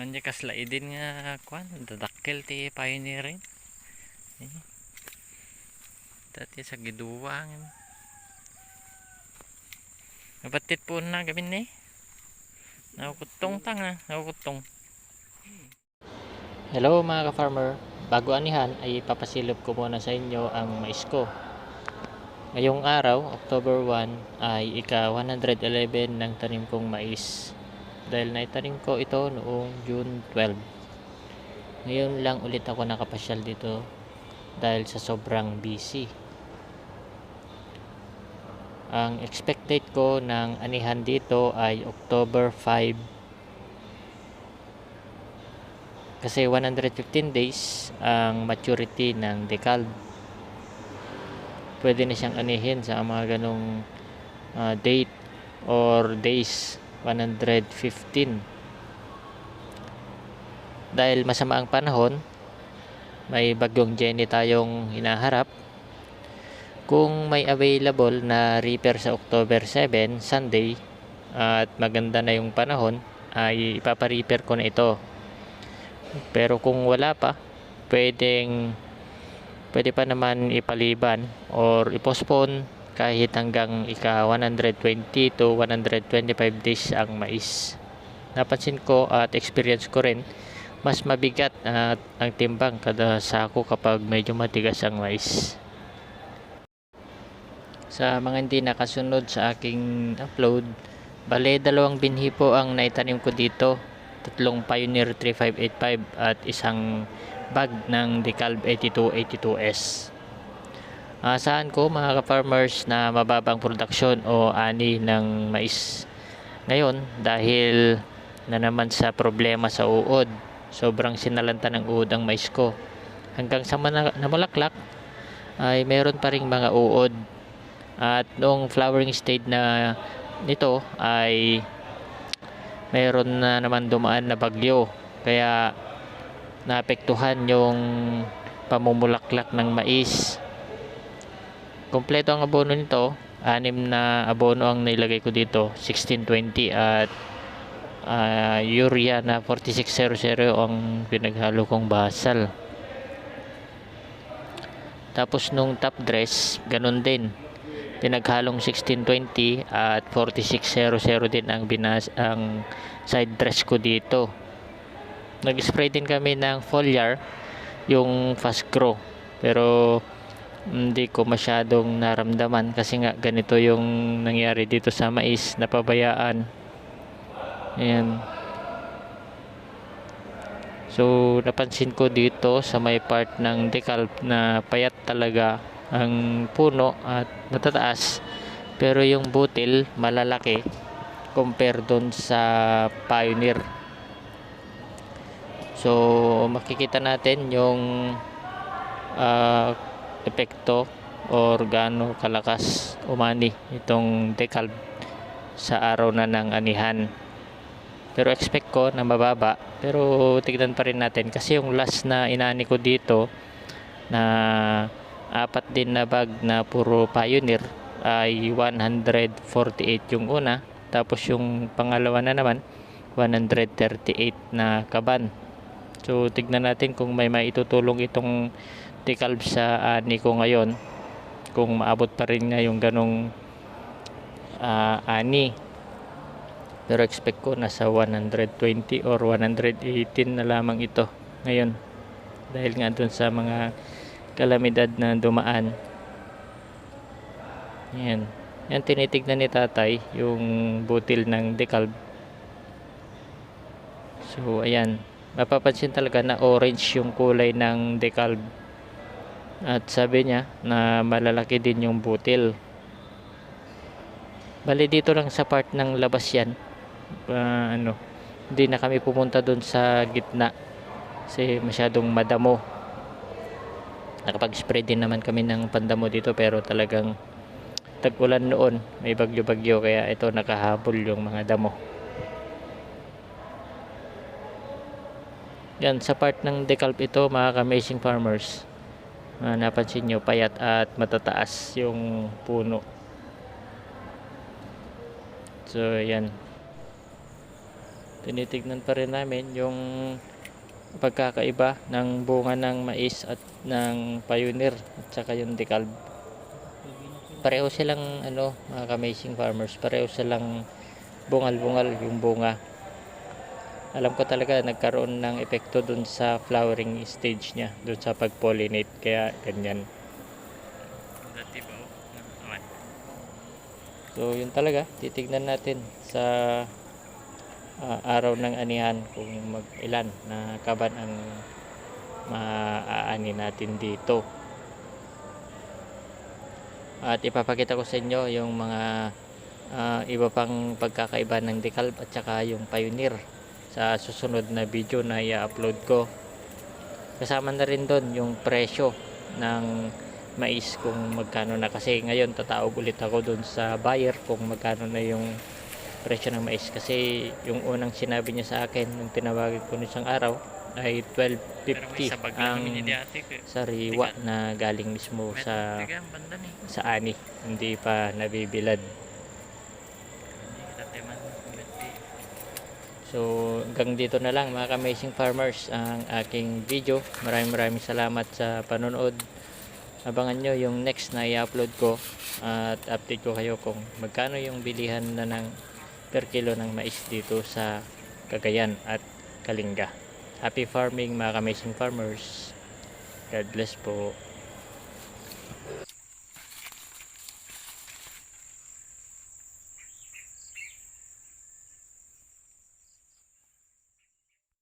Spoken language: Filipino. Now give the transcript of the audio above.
Anya kaslaidin nga kwan, dadakkel ti pioneering. Eh. Dati sa giduwang. Nabatit po na gabi ni. Nakukutong tang na, nakukutong. Hello mga ka-farmer. Bago anihan ay papasilip ko muna sa inyo ang mais ko. Ngayong araw, October 1, ay ika 111 ng tanim kong mais. Dahil naitanim ko ito noong June 12. Ngayon lang ulit ako nakapasyal dito dahil sa sobrang busy. Ang expect date ko ng anihan dito ay October 5 kasi 115 days ang maturity ng decal pwede na siyang anihin sa mga ganong uh, date or days 115 dahil masama ang panahon may bagyong Jenny tayong hinaharap. Kung may available na reaper sa October 7 Sunday at maganda na yung panahon ay ipapa-reaper ko na ito. Pero kung wala pa pwedeng pwede pa naman ipaliban or i-postpone kahit hanggang ika 120 to 125 days ang mais. Napansin ko at experience ko rin mas mabigat at ang timbang kada sako kapag medyo matigas ang mais. Sa mga hindi nakasunod sa aking upload, bale dalawang binhi po ang naitanim ko dito. Tatlong Pioneer 3585 at isang bag ng Decalb 8282S. Asahan ko mga ka-farmers na mababang produksyon o ani ng mais ngayon dahil na naman sa problema sa uod. Sobrang sinalanta ng uod ang mais ko. Hanggang sa namulaklak ay meron pa ring mga uod. At noong flowering stage na nito ay meron na naman dumaan na bagyo. Kaya naapektuhan yung pamumulaklak ng mais. Kompleto ang abono nito. Anim na abono ang nilagay ko dito. 1620 at uh, urea na 4600 ang pinaghalo kong basal. Tapos nung top dress, ganun din. Pinaghalong 1620 at 4600 din ang binas ang side dress ko dito. Nag-spray din kami ng foliar yung fast grow. Pero hindi ko masyadong naramdaman kasi nga ganito yung nangyari dito sa mais. Napabayaan. Ayan. So napansin ko dito sa may part ng decalp na payat talaga ang puno at matataas. Pero yung butil malalaki compare doon sa pioneer. So makikita natin yung uh, epekto or gaano kalakas umani itong decalb sa araw na ng anihan. Pero expect ko na mababa. Pero tignan pa rin natin. Kasi yung last na inani ko dito na apat din na bag na puro pioneer ay 148 yung una. Tapos yung pangalawa na naman 138 na kaban. So tignan natin kung may maitutulong itong decalb sa ani ko ngayon kung maabot pa rin nga yung ganong uh, ani. Pero expect ko nasa 120 or 118 na lamang ito ngayon dahil nga dun sa mga kalamidad na dumaan. Yan. Yan tinitignan ni tatay yung butil ng decalb so ayan. Mapapansin talaga na orange yung kulay ng decalb at sabi niya na malalaki din yung butil. Bali dito lang sa part ng labas yan. Uh, ano hindi na kami pumunta doon sa gitna kasi masyadong madamo. Nakapag-spray din naman kami ng pandamo dito pero talagang tag-ulan noon. May bagyo-bagyo kaya ito nakahabol yung mga damo. Yan sa part ng decalp ito mga amazing farmers uh, napansin nyo payat at matataas yung puno. So yan. Tinitignan pa rin namin yung pagkakaiba ng bunga ng mais at ng pioneer at saka yung decalb pareho silang ano mga amazing farmers. Pareho silang bungal-bungal yung bunga alam ko talaga nagkaroon ng epekto dun sa flowering stage niya dun sa pag-pollinate kaya ganyan. So yun talaga titignan natin sa ah, araw ng anihan kung mag ilan na kaban ang maaani natin dito. At ipapakita ko sa inyo yung mga ah, iba pang pagkakaiba ng decalb at saka yung pioneer sa susunod na video na i-upload ko. Kasama na rin doon yung presyo ng mais kung magkano na. Kasi ngayon tatawag ulit ako doon sa buyer kung magkano na yung presyo ng mais. Kasi yung unang sinabi niya sa akin nung tinawagan ko nung isang araw ay 12.50 ang sariwa na galing mismo sa sa ani. Hindi pa nabibilad So hanggang dito na lang mga amazing farmers ang aking video. Maraming maraming salamat sa panonood. Abangan nyo yung next na i-upload ko at update ko kayo kung magkano yung bilihan na ng per kilo ng mais dito sa Cagayan at Kalinga. Happy farming mga amazing farmers. God bless po.